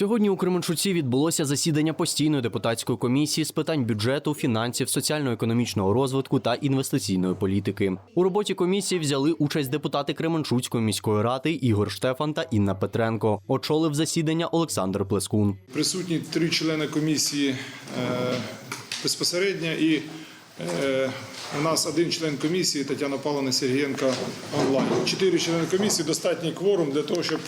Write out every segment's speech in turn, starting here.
Сьогодні у Кременчуці відбулося засідання постійної депутатської комісії з питань бюджету, фінансів, соціально-економічного розвитку та інвестиційної політики. У роботі комісії взяли участь депутати Кременчуцької міської ради Ігор Штефан та Інна Петренко. Очолив засідання Олександр Плескун. Присутні три члени комісії е, безпосередньо і у нас один член комісії Тетяна Павловна Сергієнка онлайн. Чотири члени комісії достатній кворум для того, щоб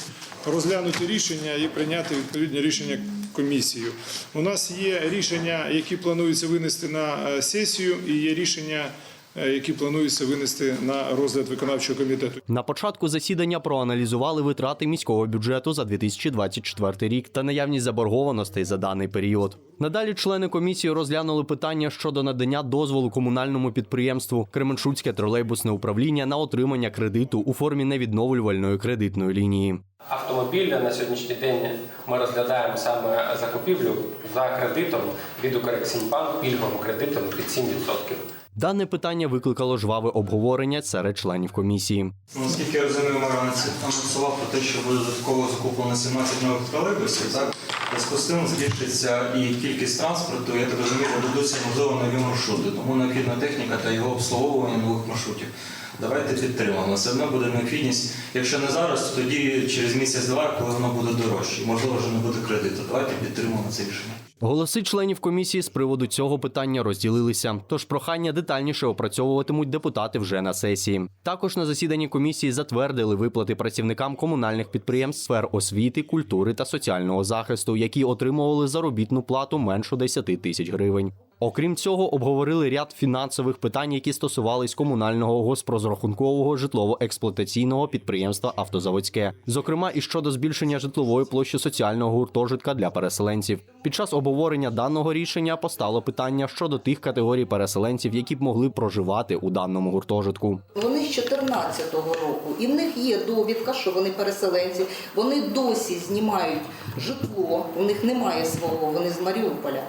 розглянути рішення і прийняти відповідні рішення комісію. У нас є рішення, які планується винести на е, сесію, і є рішення, е, які планується винести на розгляд виконавчого комітету. На початку засідання проаналізували витрати міського бюджету за 2024 рік та наявність заборгованостей за даний період. Надалі члени комісії розглянули питання щодо надання дозволу комунальному підприємству Кременчуцьке тролейбусне управління на отримання кредиту у формі невідновлювальної кредитної лінії. Автомобіль на сьогоднішній день ми розглядаємо саме закупівлю за кредитом від Укрексімбанк пільговим кредитом під 7%. Дане питання викликало жваве обговорення серед членів комісії. Наскільки я розумію, Маранець анонсував про те, що буде додатково закуплено 17 нових тролейбусів. Так? В Зв'язку з тим збільшиться і кількість транспорту, я так розумію, додадуться можливо нові маршрути. Тому необхідна техніка та його обслуговування нових маршрутів. Давайте підтримаємо. Все одно буде необхідність. Якщо не зараз, то тоді через місяць-два, коли воно буде дорожче. Можливо, вже не буде кредиту. Давайте підтримаємо це рішення. Голоси членів комісії з приводу цього питання розділилися. Тож прохання детальніше опрацьовуватимуть депутати вже на сесії. Також на засіданні комісії затвердили виплати працівникам комунальних підприємств сфер освіти, культури та соціального захисту, які отримували заробітну плату меншу 10 тисяч гривень. Окрім цього, обговорили ряд фінансових питань, які стосувались комунального госпрозрахункового житлово-експлуатаційного підприємства Автозаводське, зокрема і щодо збільшення житлової площі соціального гуртожитка для переселенців. Під час обговорення даного рішення постало питання щодо тих категорій переселенців, які б могли проживати у даному гуртожитку. Вони з 14-го року, і в них є довідка, що вони переселенці. Вони досі знімають житло, у них немає свого, вони з Маріуполя.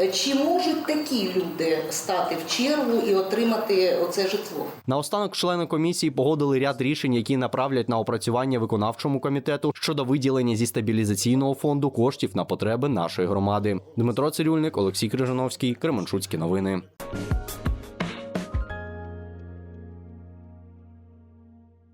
Е, Чи можуть такі люди стати в чергу і отримати оце житло? Наостанок члени комісії погодили ряд рішень, які направлять на опрацювання виконавчому комітету щодо виділення зі стабілізаційного фонду коштів на потреби нашої громади. Дмитро Цирюльник, Олексій Крижановський, Кременчуцькі новини.